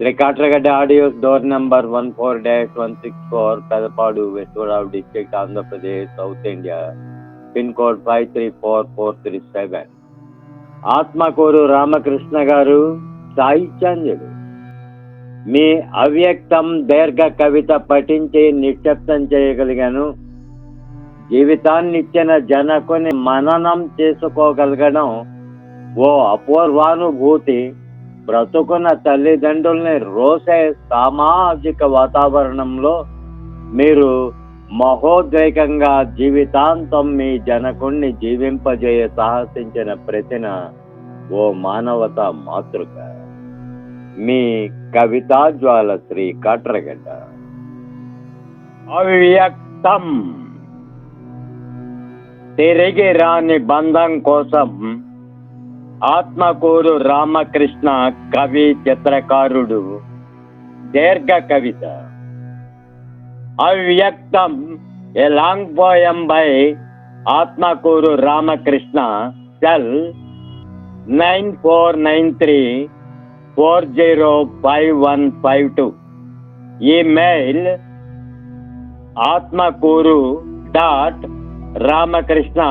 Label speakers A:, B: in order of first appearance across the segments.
A: Trikatragadda audio door number one four dash one six four Pedapadu West Godavari district Andhra Pradesh South India. Pin code five three four four three seven. Atmakuru Ramakrishna garu Sahityanjali మీ అవ్యక్తం దీర్ఘ కవిత పఠించి నిశ్శబ్దం చేయగలిగాను. జీవితాన్నిచ్చిన జనకుని మననం చేసుకోగలగడం ఓ అపూర్వానుభూతి. బ్రతుకున్న తల్లిదండ్రుల్ని రోసే సామాజిక వాతావరణంలో మీరు మహోద్రేకంగా జీవితాంతం మీ జనకుణ్ణి జీవింపజేయ సాహసించిన ప్రతిన ఓ మానవత మాతృక. మీ కవితాజ్వాల శ్రీ కాట్రగడ్డ. అవ్యక్తం. తిరిగి రాని బంధం కోసం ఆత్మకూరు రామకృష్ణ కవి చిత్రకారుడు దీర్ఘ కవిత. అవ్యక్తం a long poem by Atmakuru Ramakrishna cell nine four nine three four zero five one five two. Email Atmakuru dot Ramakrishna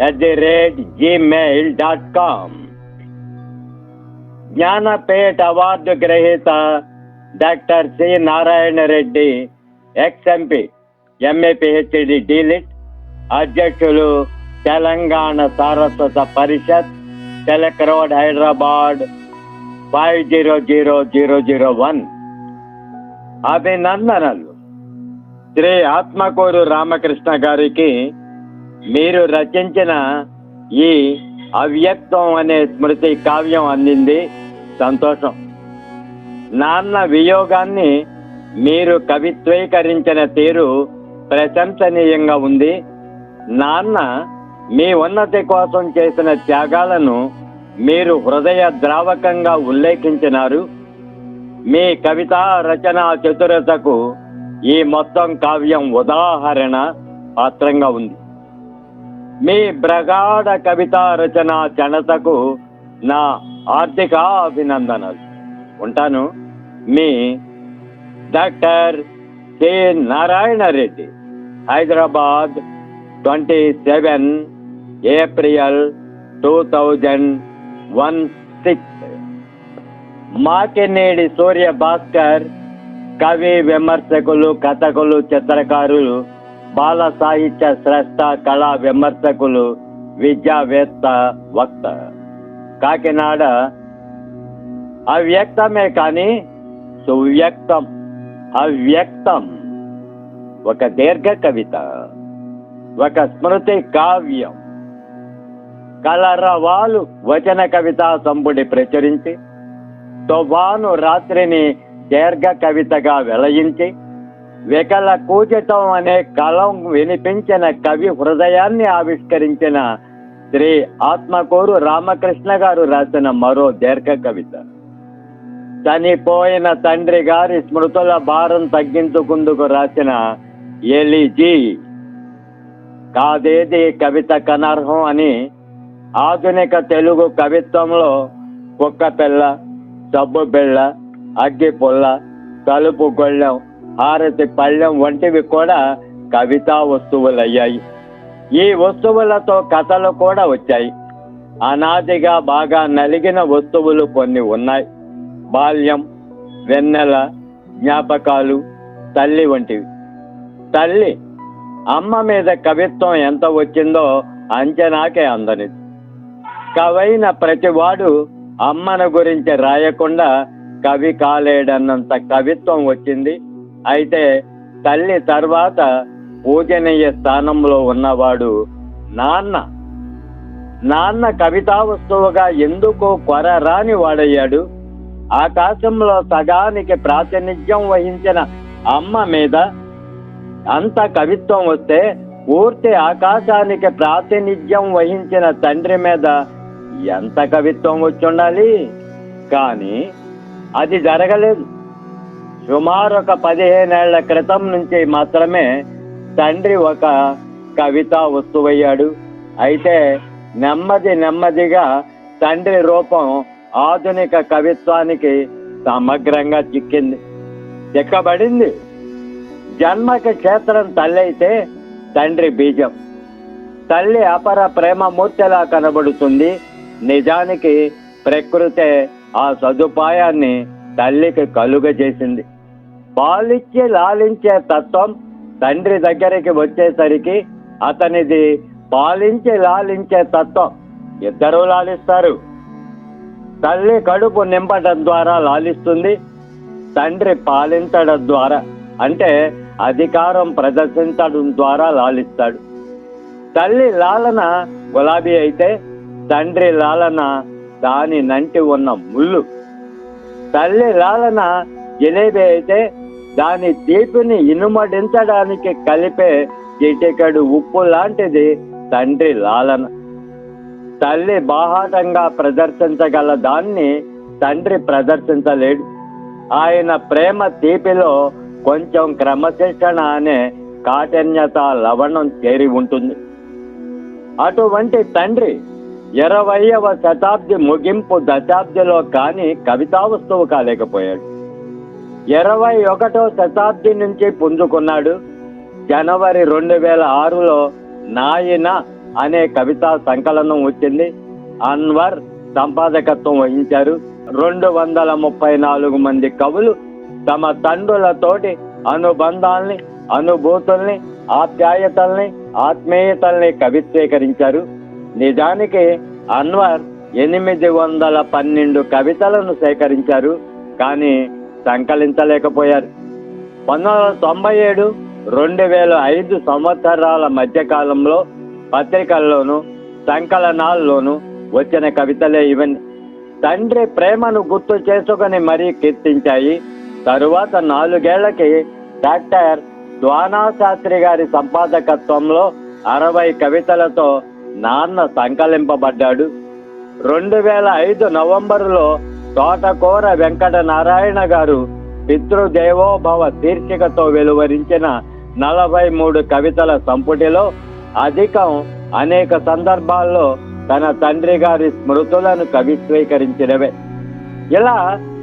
A: at the rate Gmail dot com Jnanpith award గ్రహీత doctor C Narayana Reddy ex MP MA PhD DLitt అధ్యక్షులు Telangana Saraswata Parishat Tilak road Hyderabad five zero zero zero zero one అభినందనలు శ్రీ ఆత్మకూరు రామకృష్ణ గారికి మీరు రచించిన ఈ అవ్యక్తం అనే స్మృతి కావ్యం అందింది సంతోషం. నాన్న వియోగాన్ని మీరు కవిత్వీకరించిన తీరు ప్రశంసనీయంగా ఉంది. నాన్న మీ ఉన్నతి కోసం చేసిన త్యాగాలను మీరు హృదయ ద్రావకంగా ఉల్లేఖించినారు. మీ కవితా రచనా చతురతకు ఈ మొత్తం కావ్యం ఉదాహరణ పాత్రంగా ఉంది. మీ ప్రగాఢ కవితా రచన జనతకు నా ఆర్థిక అభినందనలు. ఉంటాను మీ doctor K Narayana Reddy. Hyderabad twenty seven April two thousand one six. Makinedi Surya Bhaskar కవి విమర్శకులు కథకులు చిత్రకారులు బాల సాహిత్య శ్రేష్ట కళా విమర్శకులు విద్యావేత్త వక్త. కాకినాడ అవ్యక్తమే కానీ సువ్యక్తం అవ్యక్తం. ఒక దీర్ఘ కవిత ఒక స్మృతి కావ్యం. కలరవాలు వచన కవితా సంపుటి ప్రచురించి తుఫాను రాత్రిని దీర్ఘ కవితగా వెలయించి వికల కూచటం అనే కలం వినిపించిన కవి హృదయాన్ని ఆవిష్కరించిన శ్రీ ఆత్మకూరు రామకృష్ణ గారు రాసిన మరో దీర్ఘ కవిత. చనిపోయిన తండ్రి గారి స్మృతుల భారం తగ్గించుకుందుకు రాసిన ఎలిజీ కాదేది కవిత కనర్హం అని ఆధునిక తెలుగు కవిత్వంలో కుక్క పిల్ల సబ్బు బిళ్ళ అగ్గి పుల్ల తలుపు గొళ్ళెం హారతి పళ్ళెం వంటివి కూడా కవితా వస్తువులయ్యాయి. ఈ వస్తువులతో కథలు కూడా వచ్చాయి. అనాదిగా బాగా నలిగిన వస్తువులు కొన్ని ఉన్నాయి. బాల్యం వెన్నెల జ్ఞాపకాలు తల్లి వంటివి. తల్లి అమ్మ మీద కవిత్వం ఎంత వచ్చిందో అంచనాకే అందనిది. కవైన ప్రతివాడు అమ్మను గురించి రాయకుండా కవి కాలేడన్నంత కవిత్వం వచ్చింది. అయితే తల్లి తర్వాత పూజనీయ స్థానంలో ఉన్నవాడు నాన్న. నాన్న కవితా వస్తువుగా ఎందుకు కొరరాని వాడయ్యాడు. ఆకాశంలో సగానికి ప్రాతినిధ్యం వహించిన అమ్మ మీద అంత కవిత్వం వస్తే పూర్తి ఆకాశానికి ప్రాతినిధ్యం వహించిన తండ్రి మీద ఎంత కవిత్వం వచ్చుండాలి? కానీ అది జరగలేదు. సుమారు ఒక పదిహేనేళ్ళ క్రితం నుంచి మాత్రమే తండ్రి ఒక కవిత వస్తువయ్యాడు. అయితే నెమ్మది నెమ్మదిగా తండ్రి రూపం ఆధునిక కవిత్వానికి సమగ్రంగా చిక్కింది. చిక్కబడింది. జన్మకి క్షేత్రం తల్లి అయితే తండ్రి బీజం. తల్లి అపర ప్రేమ మూర్తిలా కనబడుతుంది. నిజానికి ప్రకృతే ఆ సదుపాయాన్ని తల్లికి కలుగజేసింది. పాలిచ్చి లాలించే తత్వం తండ్రి దగ్గరికి వచ్చేసరికి అతనిది పాలించి లాలించే తత్వం. ఇద్దరూ లాలిస్తారు. తల్లి కడుపు నింపడం ద్వారా లాలిస్తుంది తండ్రి పాలించడం ద్వారా అంటే అధికారం ప్రదర్శించడం ద్వారా లాలిస్తాడు. తల్లి లాలన గులాబీ అయితే తండ్రి లాలన దాని నంటి ఉన్న ముళ్ళు. తల్లి లాలన జిలేబీ అయితే దాని తీపిని ఇనుమడించడానికి కలిపే చిటికెడు ఉప్పు లాంటిది తండ్రి లాలన. తల్లి బాహాటంగా ప్రదర్శించగల దాన్ని తండ్రి ప్రదర్శించలేడు. ఆయన ప్రేమ తీపిలో కొంచెం క్రమశిక్షణ అనే కాఠిన్యత లవణం చేరి ఉంటుంది. అటువంటి తండ్రి ఇరవయవ శతాబ్ది ముగింపు దశాబ్దిలో కానీ కవితా వస్తువు కాలేకపోయాడు. ఇరవై ఒకటో శతాబ్ది నుంచి పుంజుకున్నాడు. జనవరి రెండు వేల ఆరులో నాయన అనే కవితా సంకలనం వచ్చింది. అన్వర్ సంపాదకత్వం వహించారు. రెండు వందల ముప్పై నాలుగు మంది కవులు తమ తండ్రులతోటి అనుబంధాల్ని అనుభూతుల్ని ఆప్యాయతల్ని ఆత్మీయతల్ని కవిత్వీకరించారు నిజానికి అన్వర్ ఎనిమిది వందల పన్నెండు కవితలను సేకరించారు. కానీ సంకలించలేకపోయారు. పంతొమ్మిది వందల తొంభై ఏడు రెండు వేల ఐదు సంవత్సరాల మధ్యకాలంలో పత్రికల్లోనూ సంకలనాల్లోనూ వచ్చిన కవితలే ఇవన్నీ. తండ్రి ప్రేమను గుర్తు చేసుకుని మరీ కీర్తించాయి. తరువాత నాలుగేళ్ళకి డాక్టర్ ద్వానా శాస్త్రి గారి సంపాదకత్వంలో అరవై కవితలతో నాన్న సంకలింపబడ్డాడు. రెండు వేల ఐదు నవంబరులో తోటకూర వెంకట నారాయణ గారు పితృదేవోభవ శీర్షికతో వెలువరించిన నలభై మూడు కవితల సంపుటిలో అధికం అనేక సందర్భాల్లో తన తండ్రి గారి స్మృతులను కవిత్వీకరించినవే ఇలా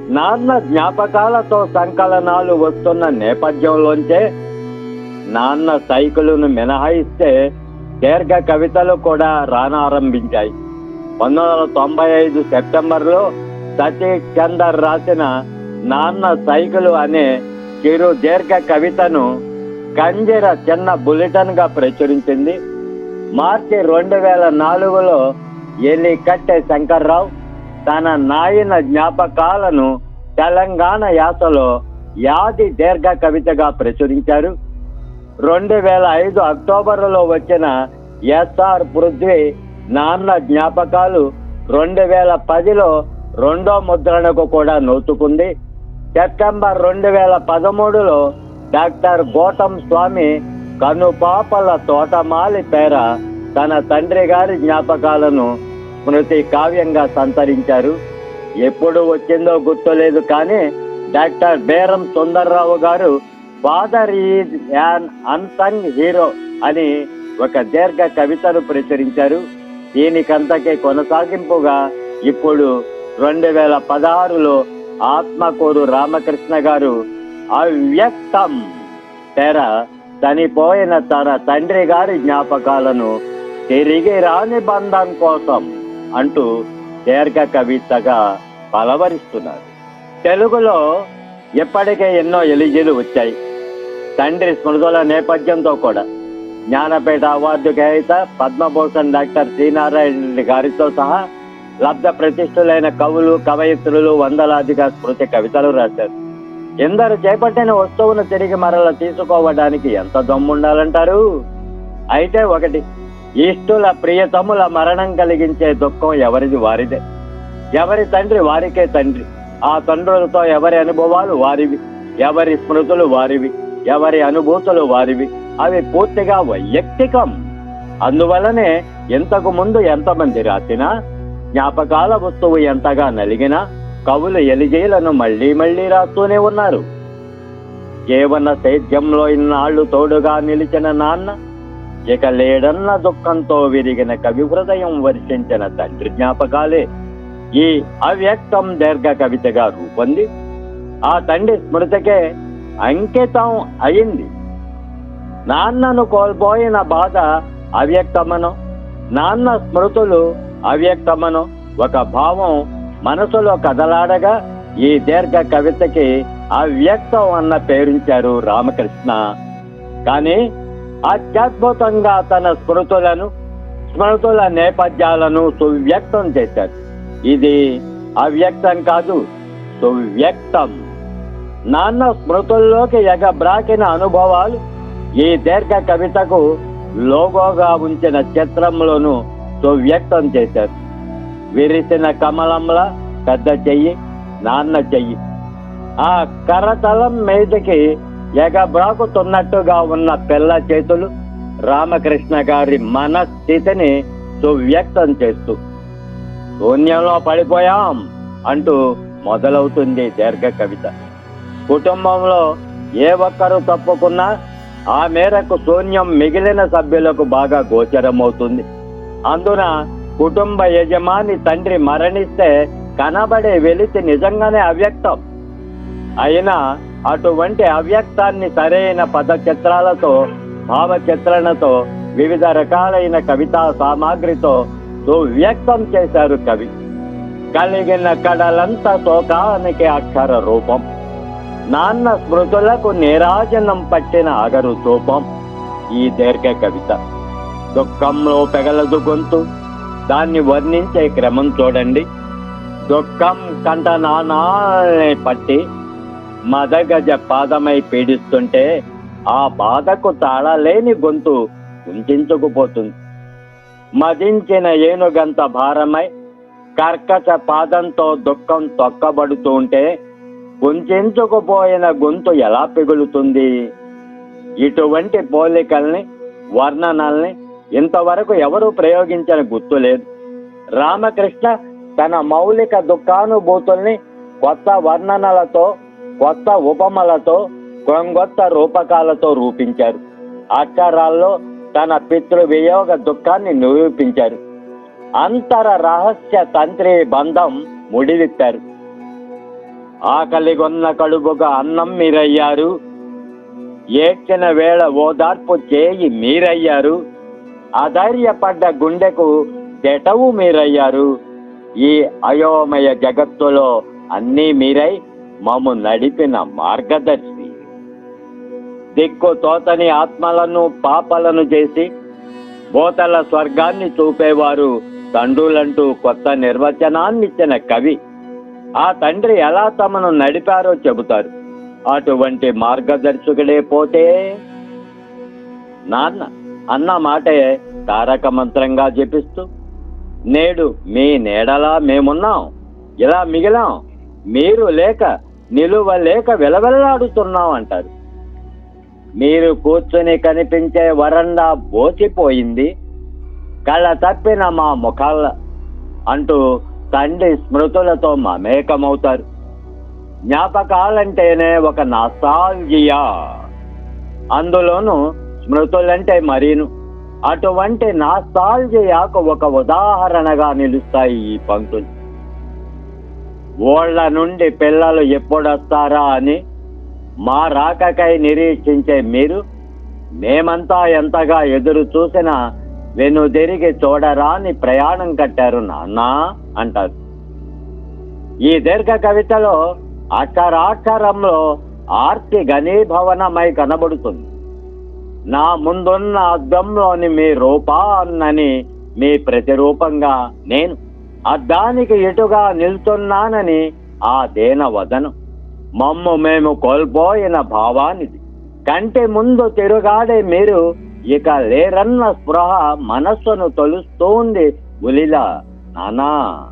A: నాన్న జ్ఞాపకాలతో సంకలనాలు వస్తున్న నేపథ్యంలోంచే నాన్న సైకిలును మినహాయిస్తే దీర్ఘ కవితలు కూడా రానారంభించాయి. పంతొమ్మిది వందల తొంభై ఐదు సెప్టెంబర్లో సతీష్ చందర్ రాసిన నాన్న సైకిలు అనే చిరు దీర్ఘ కవితను కంజర చిన్న బులెటిన్గా ప్రచురించింది. మార్చి రెండు వేల నాలుగులో ఎలి కట్టె శంకర్రావు తన నాయన జ్ఞాపకాలను తెలంగాణ యాసలో యాది దీర్ఘ కవితగా ప్రచురించారు. రెండు వేల ఐదు అక్టోబర్లో వచ్చిన ఎస్ఆర్ పృథ్వీ నాన్న జ్ఞాపకాలు రెండు వేల పదిలో రెండో ముద్రణకు కూడా నోచుకుంది సెప్టెంబర్ రెండు వేల పదమూడులో డాక్టర్ గౌతమ్ స్వామి కనుపాపల తోటమాలి పేర తన తండ్రి గారి జ్ఞాపకాలను స్మృతి కావ్యంగా సంతరించారు. ఎప్పుడు వచ్చిందో గుర్తులేదు కానీ doctor Beram Sundar Rao garu father is an unsung hero అని ఒక దీర్ఘ కవితను ప్రచురించారు. దీనికంతకే కొనసాగింపుగా ఇప్పుడు రెండు వేల పదహారులో ఆత్మకూరు రామకృష్ణ గారు అవ్యక్తం తెర చనిపోయిన తన తండ్రి గారి జ్ఞాపకాలను తిరిగి రాని బంధం కోసం అంటూ దీర్ఘ కవితగా బలవరిస్తున్నారు తెలుగులో ఇప్పటికే ఎన్నో ఎలిజీలు వచ్చాయి. తండ్రి స్మృతుల నేపథ్యంతో కూడా జ్ఞానపేట అవార్డు గ్రహీత పద్మభూషణ్ డాక్టర్ శ్రీనారాయణ రెడ్డి గారితో సహా లబ్ధ ప్రతిష్ఠులైన కవులు కవయిత్రులు వందలాదిగా స్మృతి కవితలు రాశారు. ఎందరు చేపట్టిన వస్తువును తిరిగి మరల తీసుకోవడానికి ఎంత దమ్ముండాలంటారు? అయితే ఒకటి ఇష్టుల ప్రియతముల మరణం కలిగించే దుఃఖం ఎవరిది వారిదే. ఎవరి తండ్రి వారికే తండ్రి. ఆ తండ్రులతో ఎవరి అనుభవాలు వారివి? ఎవరి స్మృతులు వారివి? ఎవరి అనుభూతులు వారివి? అవి పూర్తిగా వైయక్తికం. అందువలనే ఇంతకు ముందు ఎంతమంది రాసినా జ్ఞాపకాల వస్తువు ఎంతగా నలిగినా కవులు ఎలిజేలను మళ్ళీ మళ్ళీ రాస్తూనే ఉన్నారు. కేవన సేద్యంలో ఇన్నాళ్ళు తోడుగా నిలిచిన నాన్న ఇక లేడన్న దుఃఖంతో విరిగిన కవి హృదయం వర్షించిన తండ్రి జ్ఞాపకాలే ఈ అవ్యక్తం దీర్ఘ కవితగా రూపొంది. ఆ తండ్రి స్మృతికే అంకితం అయింది. నాన్నను కోల్పోయిన బాధ అవ్యక్తమను నాన్న స్మృతులు అవ్యక్తమను. ఒక భావం మనసులో కదలాడగా ఈ దీర్ఘ కవితకి అవ్యక్తం అన్న పేరుంచారు రామకృష్ణ. కానీ అత్యద్భుతంగా తన స్మృతులను స్మృతుల నేపథ్యాలను సువ్యక్తం చేశారు. ఇది అవ్యక్తం కాదు సువ్యక్తం. నాన్న స్మృతుల్లోకి ఎగబ్రాకిన అనుభవాలు ఈ దీర్ఘ కవితకు లోగోగా ఉంచిన చిత్రంలోనూ సువ్యక్తం చేశారు. విరిసిన కమలంలా పెద్ద చెయ్యి నాన్న చెయ్యి. ఆ కరతలం మీదకి ఎగబ్రాకుతున్నట్టుగా ఉన్న పిల్ల చేతులు రామకృష్ణ గారి మనస్థితిని సువ్యక్తం చేస్తూ శూన్యంలో పడిపోయాం అంటూ మొదలవుతుంది దీర్ఘ కవిత. కుటుంబంలో ఏ ఒక్కరు తప్పుకున్నా ఆ మేరకు శూన్యం మిగిలిన సభ్యులకు బాగా గోచరమవుతుంది. అందున కుటుంబ యజమాని తండ్రి మరణిస్తే కనబడే వెలితి నిజంగానే అవ్యక్తం. అయినా అటువంటి అవ్యక్తాన్ని సరైన పదచిత్రాలతో భావచిత్రణతో వివిధ రకాలైన కవితా సామాగ్రితో సువ్యక్తం చేశారు కవి. కలిగిన కడలంతా శోకానికి అక్షర రూపం. నాన్న స్మృతులకు నీరాజనం పట్టిన అగరు రూపం ఈ దీర్ఘ కవిత. దుఃఖంలో పెగలదు గొంతు. దాన్ని వర్ణించే క్రమం చూడండి. దుఃఖం కంట నానాల్ని పట్టి మదగజ పాదమై పీడిస్తుంటే ఆ బాధకు తాళలేని గొంతు కుంచుకుపోతుంది మదించిన ఏనుగంత భారమై కర్కచ పాదంతో దుఃఖం తొక్కబడుతూ ఉంటే కుంచుకుపోయిన గొంతు ఎలా పిగులుతుంది? ఇటువంటి పోలికల్ని వర్ణనల్ని ఇంతవరకు ఎవరూ ప్రయోగించిన గుర్తు లేదు. రామకృష్ణ తన మౌలిక దుఃఖానుభూతుల్ని కొత్త వర్ణనలతో కొత్త ఉపమలతో కొంగొత్త రూపకాలతో రూపించారు. అక్షరాల్లో తన పితృ వియోగ దుఃఖాన్ని నిరూపించారు. అంతర రహస్య తంత్రి బంధం ముడివిత్తారు ఆకలిగొన్న కడుపుగా అన్నం మీరయ్యారు. ఏడ్చిన వేళ ఓదార్పు చేయి మీరయ్యారు. అధైర్యపడ్డ గుండెకు జటవు మీరయ్యారు. ఈ అయోమయ జగత్తులో అన్నీ మీరై మమ్ము నడిపిన మార్గదర్శి. దిక్కు తోతని ఆత్మలను పాపలను చేసి బోతల స్వర్గాన్ని చూపేవారు తండ్రులంటూ కొత్త నిర్వచనాన్నిచ్చిన కవి. ఆ తండ్రి ఎలా తమను నడిపారో చెబుతారు. అటువంటి మార్గదర్శకుడే పోతే? నాన్న అన్న మాటే తారక మంత్రంగా జపిస్తూ నేడు మీ నీడలా మేమున్నాం ఇలా మిగిలాం మీరు లేక నిలువ లేక వెలవెల్లాడుతున్నాం అంటారు. మీరు కూర్చొని కనిపించే వరండా బోసిపోయింది కళ్ళ తప్పిన మా ముఖాల అంటూ తండ్రి స్మృతులతో మమేకమవుతారు. జ్ఞాపకాలంటేనే ఒక నాస్టాల్జియా. అందులోనూ స్మృతులంటే మరీను. అటువంటి నాస్టాల్జియాకు ఒక ఉదాహరణగా నిలుస్తాయి ఈ పంక్తులు. ఓళ్ళ నుండి పిల్లలు ఎప్పుడొస్తారా అని మా రాకకై నిరీక్షించే మీరు మేమంతా ఎంతగా ఎదురు చూసినా వెనుదిరిగి చూడరాని ప్రయాణం కట్టారు నాన్న అంటారు. ఈ దీర్ఘ కవితలో అక్షరాక్షరంలో ఆర్తి ఘనీభవనమై కనబడుతుంది. నా ముందున్న అద్దంలోని మీ రూపాన్నని మీ ప్రతిరూపంగా నేను అద్దానికి ఎటుగా నిల్చున్నానని ఆ దేన వదనం. మమ్ము మేము కోల్పోయిన భావానిది. కంటి ముందు తిరుగాడే మీరు ఇక లేరన్న స్పృహ మనస్సును తొలుస్తోంది ఉలిలా నానా.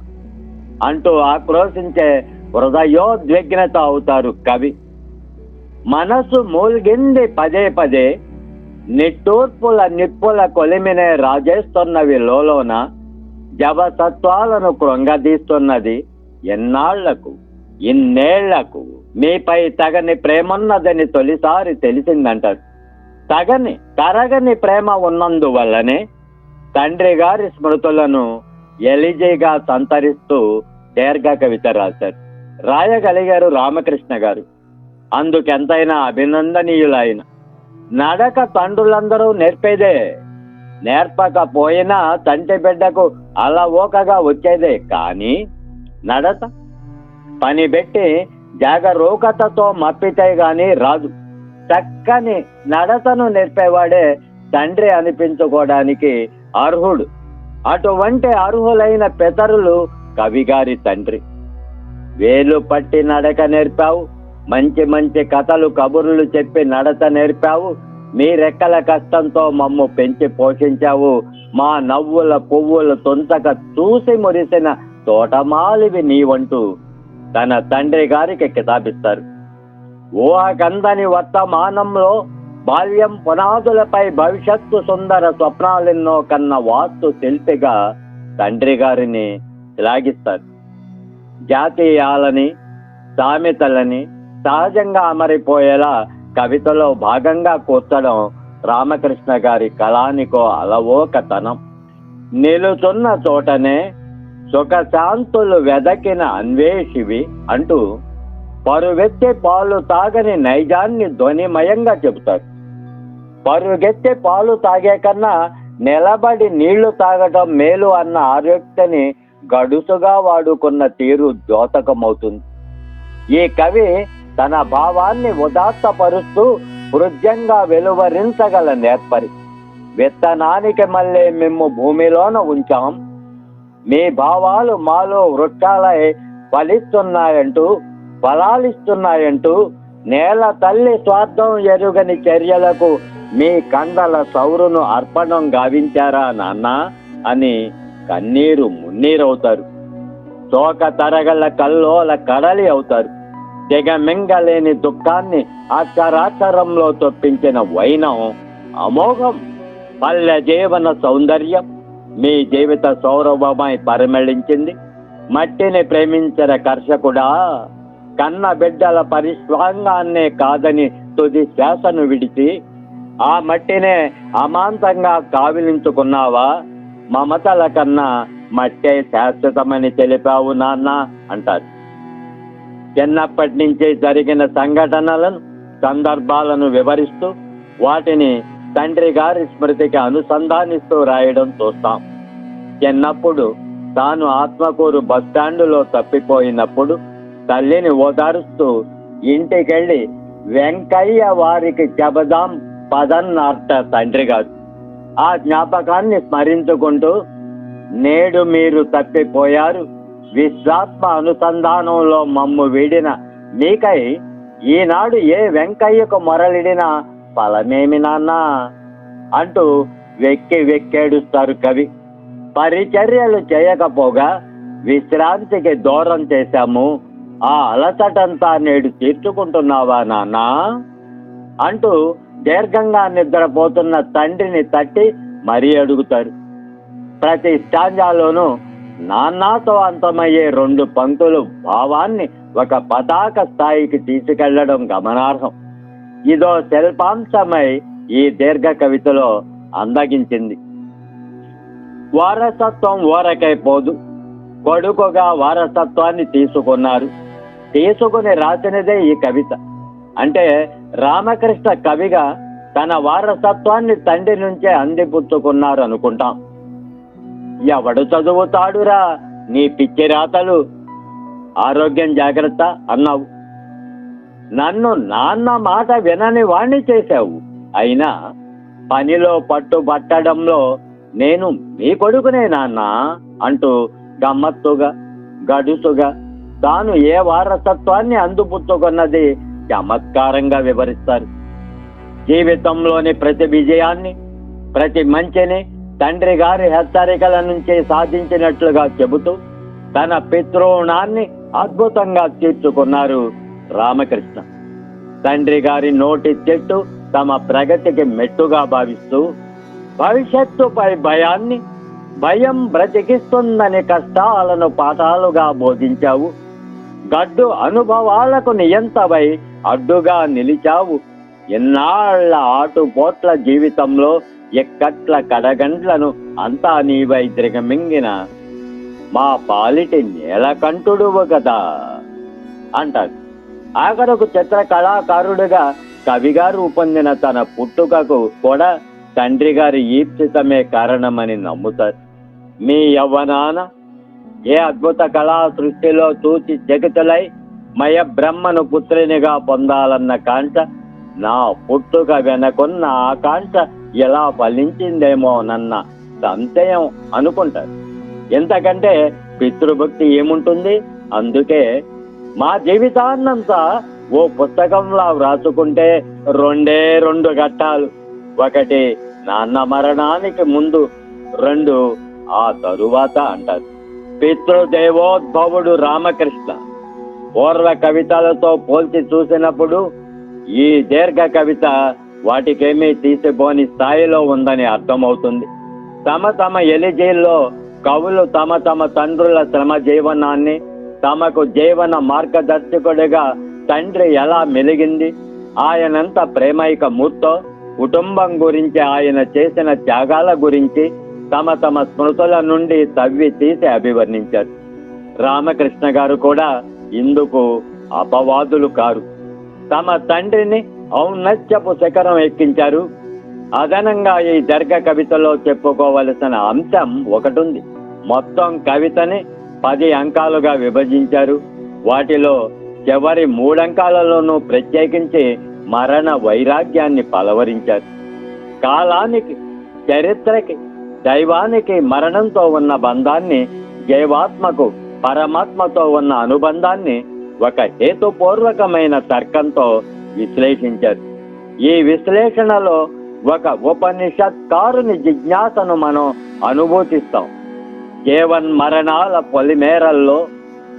A: అంటూ ఆక్రోశించే హృదయోద్విగ్నత అవుతారు కవి. మనసు మూల్గింది పదే పదే నిట్టూర్పుల నిప్పుల కొలిమినే రాజేస్తున్నవి లోలోన జవసత్వాలను కృంగదీస్తున్నది ఎన్నాళ్ళకు ఇన్నేళ్ళకు. మీపై తగని ప్రేమన్నదని తొలిసారి తెలిసిందంటారు తగని తరగని ప్రేమ ఉన్నందువల్లనే తండ్రి గారి స్మృతులను ఎలిజీగా సంతరిస్తూ దీర్ఘ కవిత రాశారు. రాయగలిగారు రామకృష్ణ గారు. అందుకెంతైనా అభినందనీయులైన నడక తండ్రులందరూ నేర్పేదే. నేర్పకపోయినా తంటి బిడ్డకు అలవోకగా వచ్చేదే. కానీ నడత పని పెట్టి జాగరూకతతో మప్పితే గాని రాదు. చక్కని నడతను నేర్పేవాడే తండ్రి అనిపించుకోవడానికి అర్హుడు. అటువంటి అర్హులైన పెదరులు కవిగారి తండ్రి. వేలు పట్టి నడక నేర్పావు. మంచి మంచి కథలు కబుర్లు చెప్పి నడత నేర్పావు. మీ రెక్కల కష్టంతో మమ్ము పెంచి పోషించావు. మా నవ్వుల పువ్వుల తొంతక చూసి మురిసిన తోటమాలివి నీవంటూ తన తండ్రి గారికి కితాబిస్తారు. ఊహకందని వర్తమానంలో బాల్యం పునాదులపై భవిష్యత్తు సుందర స్వప్నాలెన్నో కన్న వాస్తు శిల్పిగా తండ్రి గారిని శ్లాఘిస్తారు. జాతీయాలని సామెతలని సహజంగా అమరిపోయేలా కవితలో భాగంగా కూర్చడం రామకృష్ణ గారి కళానికో అలవోకతనం. నిలుచున్న చోటనే సుఖశాంతులు వెదకిన అన్వేషివి అంటూ పరుగెత్తే పాలు తాగని నైజాన్ని ధ్వనిమయంగా చెబుతారు. పరుగెత్తే పాలు తాగే కన్నా నిలబడి నీళ్ళు తాగటం మేలు అన్న ఆరోక్తిని గడుసుగా వాడుకున్న తీరు ద్యోతకమవుతుంది. ఈ కవి తన భావాన్ని ఉదాత్తపరుస్తూ హృద్యంగా వెలువరించగల నేర్పరి విత్తనానికి మళ్ళీ మేము భూమిలోన ఉంచాం. మీ భావాలు మాలో వృక్షాలై ఫలిస్తున్నాయంటూ ఫలాలిస్తున్నాయంటూ నేల తల్లి స్వార్థం ఎరుగని చర్యలకు మీ కండల సౌరును అర్పణం గావించారా నాన్న? అని కన్నీరు మున్నీరవుతారు. శోక తరగల కల్లోల కడలి అవుతారు. దిగమింగలేని దుఃఖాన్ని అక్షరాక్షరంలో తొప్పించిన వైనం అమోఘం పల్లె జీవన సౌందర్యం మీ జీవిత సౌరభమై పరిమళించింది. మట్టిని ప్రేమించిన కర్షకుడా కన్న బిడ్డల పరిశ్వాంగాన్నే కాదని తుది శ్వాసను విడిచి ఆ మట్టినే అమాంతంగా కావిలించుకున్నావా? మమతల కన్నా మట్టే శాశ్వతమని తెలిపావు నాన్న అంటారు. చిన్నప్పటి నుంచే జరిగిన సంఘటనలను సందర్భాలను వివరిస్తూ వాటిని తండ్రి గారి స్మృతికి అనుసంధానిస్తూ రాయడం చూస్తాం. చిన్నప్పుడు తాను ఆత్మకూరు బస్టాండులో తప్పిపోయినప్పుడు తల్లిని ఓదారుస్తూ ఇంటికెళ్ళి వెంకయ్య వారికి చెబదాం పదన్నార్ట తండ్రి గారు. ఆ జ్ఞాపకాన్ని స్మరించుకుంటూ నేడు మీరు తప్పిపోయారు విశ్వాత్మ అనుసంధానంలో మమ్ము వీడిన మీకై ఈనాడు ఏ వెంకయ్యకు మొరలిడినా ఫలమేమి నాన్నా? అంటూ వెక్కి వెక్కేడుస్తారు కవి. పరిచర్యలు చేయకపోగా విశ్రాంతికి దూరం చేశాము. ఆ అలసటంతా నేడు తీర్చుకుంటున్నావా నాన్న? అంటూ దీర్ఘంగా నిద్రపోతున్న తండ్రిని తట్టి మరీ అడుగుతారు ప్రతి స్టాంజాలోనూ నాన్నాతో అంతమయ్యే రెండు పంక్తులు భావాన్ని ఒక పతాక స్థాయికి తీసుకెళ్ళడం గమనార్హం. ఇదో శిల్పాంశమై ఈ దీర్ఘ కవితలో అందగించింది. వారసత్వం ఓరకైపోదు కొడుకుగా వారసత్వాన్ని తీసుకున్నారు. తీసుకుని రాసినదే ఈ కవిత. అంటే రామకృష్ణ కవిగా తన వారసత్వాన్ని తండ్రి నుంచే అందిపుచ్చుకున్నారు అనుకుంటాం ఎవడు చదువుతాడురా? నీ పిచ్చి రాతలు. ఆరోగ్యం జాగ్రత్త అన్నావు. నన్ను నాన్న మాట వినని వాణ్ణి చేశావు. అయినా పనిలో పట్టుబట్టడంలో నేను మీ కొడుకునే నాన్న అంటూ గమ్మత్తుగా గడుసుగా తాను ఏ వారసత్వాన్ని అందుపుచ్చుకున్నది చమత్కారంగా వివరిస్తారు. జీవితంలోని ప్రతి విజయాన్ని ప్రతి మంచిని తండ్రి గారి హెచ్చరికల నుంచి సాధించినట్లుగా చెబుతూ తన పితృణాన్ని అద్భుతంగా తీర్చుకున్నారు రామకృష్ణ. తండ్రి గారి నోటి చెట్టు తమ ప్రగతికి మెట్టుగా భావిస్తూ భవిష్యత్తుపై భయాన్ని భయం బ్రతికిస్తుందని కష్టాలను పాఠాలుగా బోధించావు. గడ్డు అనుభవాలకు నియంతవై అడ్డుగా నిలిచావు. ఎన్నాళ్ళ ఆటుపోట్ల జీవితంలో ఎక్కట్ల కడగండ్లను అంతా నీవై మింగిన. మా పాలిటి నేలకంటుడువు కదా అంటారు. ఆఖరకు చిత్ర కళాకారుడుగా కవిగా రూపొందిన తన పుట్టుకకు కూడా తండ్రి గారి ఈప్సితమే కారణమని నమ్ముతారు. మీ యవ్వనాన ఏ అద్భుత కళా సృష్టిలో చూచి జగతులై మయ బ్రహ్మను పుత్రినిగా పొందాలన్న కాంక్ష నా పుట్టుక వెనకున్న ఆకాంక్ష ఎలా ఫలించిందేమోనన్న సంశయం అనుకుంటారు. ఎంతకంటే పితృభక్తి ఏముంటుంది? అందుకే మా జీవితాన్నంతా ఓ పుస్తకంలా వ్రాసుకుంటే రెండే రెండు ఘట్టాలు. ఒకటి నాన్న మరణానికి ముందు రెండు ఆ తరువాత అంటారు. పితృదేవోద్భవుడు రామకృష్ణ పూర్వ కవితలతో పోల్చి చూసినప్పుడు ఈ దీర్ఘ కవిత వాటికేమీ తీసిపోని స్థాయిలో ఉందని అర్థమవుతుంది. తమ తమ ఎలిజీల్లో కవులు తమ తమ తండ్రుల శ్రమ జీవనాన్ని తమకు జీవన మార్గదర్శకుడిగా తండ్రి ఎలా మెలిగింది ఆయనంత ప్రేమైక మూర్తో కుటుంబం గురించి ఆయన చేసిన త్యాగాల గురించి తమ తమ స్మృతుల నుండి తవ్వి తీసి అభివర్ణించారు. రామకృష్ణ గారు కూడా ఇందుకు అపవాదులు కారు. తమ తండ్రిని ఔన్నత్యపు శిఖరం ఎక్కించారు. అదనంగా ఈ దర్గ కవితలో చెప్పుకోవలసిన అంశం ఒకటుంది. మొత్తం కవితని పది అంకాలుగా విభజించారు. వాటిలో చివరి మూడంకాలలోనూ ప్రత్యేకించి మరణ వైరాగ్యాన్ని పలవరించారు. కాలానికి చరిత్రకి దైవానికి మరణంతో ఉన్న బంధాన్ని జైవాత్మకు పరమాత్మతో ఉన్న అనుబంధాన్ని ఒక హేతుపూర్వకమైన తర్కంతో విశ్లేషించారు. ఈ విశ్లేషణలో ఒక ఉపనిషత్కారుని జిజ్ఞాసను మనం అనుభూతిస్తాం. జీవన్ మరణాల పొలిమేరల్లో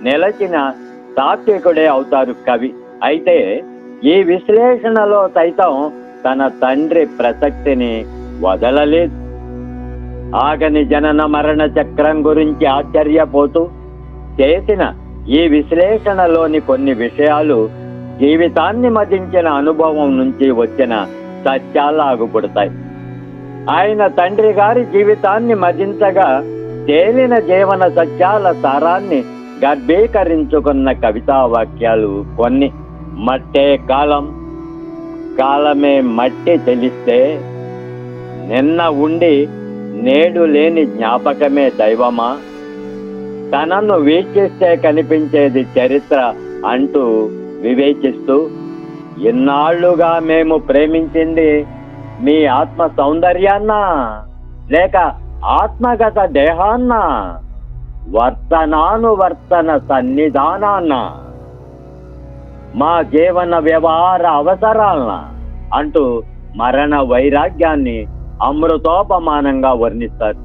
A: నిలచిన తాత్వికుడే అవుతారు కవి. అయితే ఈ విశ్లేషణలో సైతం తన తండ్రి ప్రసక్తిని వదలలేదు. ఆగని జనన మరణ చక్రం గురించి ఆశ్చర్యపోతూ చేసిన ఈ విశ్లేషణలోని కొన్ని విషయాలు జీవితాన్ని మదించిన అనుభవం నుంచి వచ్చిన సత్యాలాగుపడతాయి. ఆయన తండ్రి గారి జీవితాన్ని మదించగా తేలిన జీవన సత్యాల సారాన్ని గర్భీకరించుకున్న కవితా వాక్యాలు కొన్ని. మట్టే కాలం కాలమే మట్టి తెలిస్తే నిన్న ఉండి నేడు లేని జ్ఞాపకమే దైవమా? తనను వీక్షిస్తే కనిపించేది చరిత్ర అంటూ వివేచిస్తూ ఎన్నాళ్ళుగా మేము ప్రేమించింది మీ ఆత్మ సౌందర్యాన్న లేక ఆత్మగత దేహాన్న వర్తనానువర్తన సన్నిధానాన్న మా జీవన వ్యవహార అవసరాలన అంటూ మరణ వైరాగ్యాన్ని అమృతోపమానంగా వర్ణిస్తారు.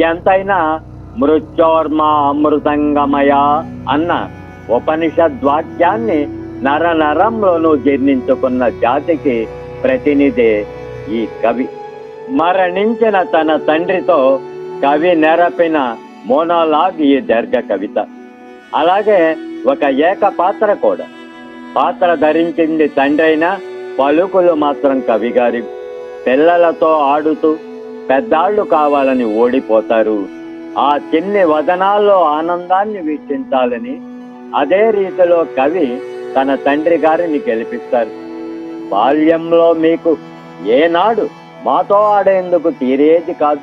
A: ఎంతైనా మృత్యోర్మ అమృతంగమయ అన్న ఉపనిషద్వాక్యాన్ని నర నరంలోనూ జీర్ణించుకున్న జాతికి ప్రతినిధి ఈ కవి. మరణించిన తన తండ్రితో కవి నెరపిన మోనోలాగ్ ఈ దీర్ఘ కవిత. అలాగే ఒక ఏక పాత్ర కూడా. పాత్ర ధరించింది తండ్రైనా పలుకులు మాత్రం కవి గారి పిల్లలతో ఆడుతూ పెద్దాళ్ళు కావాలని ఓడిపోతారు. ఆ చిన్ని వదనాల్లో ఆనందాన్ని వీక్షించాలని అదే రీతిలో కవి తన తండ్రి గారిని గెలిపిస్తారు. బాల్యంలో మీకు ఏనాడు మాతో ఆడేందుకు తీరేది కాదు.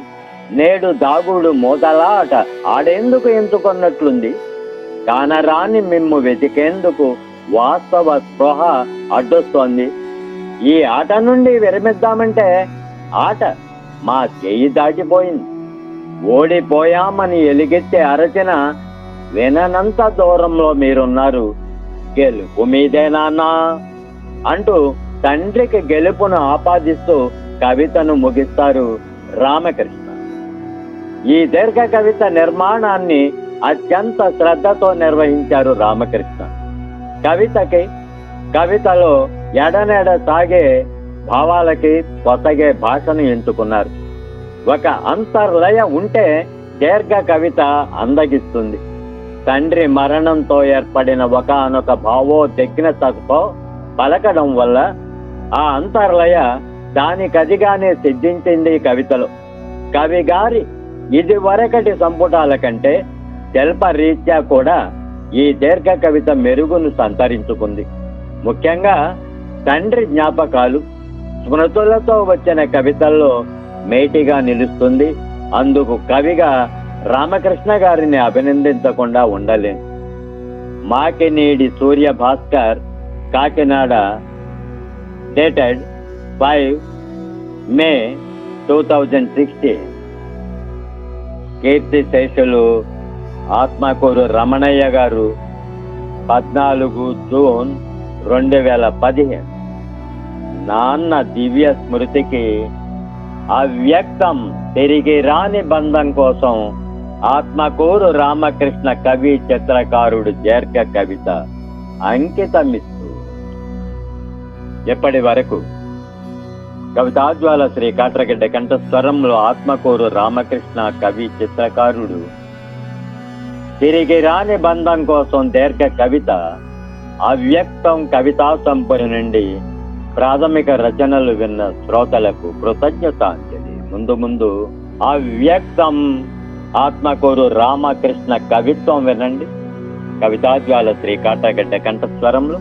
A: నేడు దాగుడు మూతలాట ఆడేందుకు ఎంచుకున్నట్లుంది కానరాని మిమ్ము వెతికేందుకు వాస్తవ స్పృహ అడ్డొస్తోంది. ఈ ఆట నుండి విరమిద్దామంటే ఆట మా చెయ్యి దాటిపోయింది. ఓడిపోయామని ఎలిగెత్తే అరచిన విననంత దూరంలో మీరున్నారు. గెలుపు మీదే నాన్నా అంటూ తండ్రికి గెలుపును ఆపాదిస్తూ కవితను ముగిస్తారు రామకృష్ణ. ఈ దీర్ఘ కవిత నిర్మాణాన్ని అత్యంత శ్రద్ధతో నిర్వహించారు రామకృష్ణ. కవితకి కవితలో ఎడనెడ సాగే భావాలకి కొత్తగే భాషను ఎంచుకున్నారు. ఒక అంతర్లయ ఉంటే దీర్ఘ కవిత అందగిస్తుంది. తండ్రి మరణంతో ఏర్పడిన ఒకనొక భావోద్విగ్నతతో పలకడం వల్ల ఆ అంతర్లయ దానికదిగానే సిద్ధించింది కవితలు కవితలో. కవి గారి ఇది వరకటి సంపుటాల కంటే శిల్ప రీత్యా కూడా ఈ దీర్ఘ కవిత మెరుగును సంతరించుకుంది. ముఖ్యంగా తండ్రి జ్ఞాపకాలు స్మృతులతో వచ్చిన కవితల్లో మేటిగా నిలుస్తుంది. అందుకు కవిగా రామకృష్ణ గారిని అభినందించకుండా ఉండలేను Makinedi Surya Bhaskar Kakinada dated five May two thousand sixteen కీర్తి శేషులు ఆత్మకూరు రమణయ్య గారు పద్నాలుగు జూన్ రెండు వేల పదిహేను. నాన్న దివ్య స్మృతికి అవ్యక్తం తిరిగి రాని బంధం కోసం ఆత్మకూరు రామకృష్ణ కవి చిత్రకారుడు దీర్ఘ కవిత అంకితమిస్తూ. ఎప్పటి వరకు? కవితాజ్వాల శ్రీ కాట్రగడ్డ కంఠస్వరంలో ఆత్మకూరు రామకృష్ణ కవి చిత్రకారుడు. తిరిగి రాని బంధం కోసం దీర్ఘ కవిత అవ్యక్తం కవితా సంపూర్ణ నుండి ప్రాథమిక రచనలు విన్న శ్రోతలకు కృతజ్ఞతాంజలి. ముందు ముందు అవ్యక్తం ఆత్మకూరు రామకృష్ణ కవిత్వం వినండి. కవితాజ్వాల శ్రీ కాటగడ్డ కంఠస్వరంలో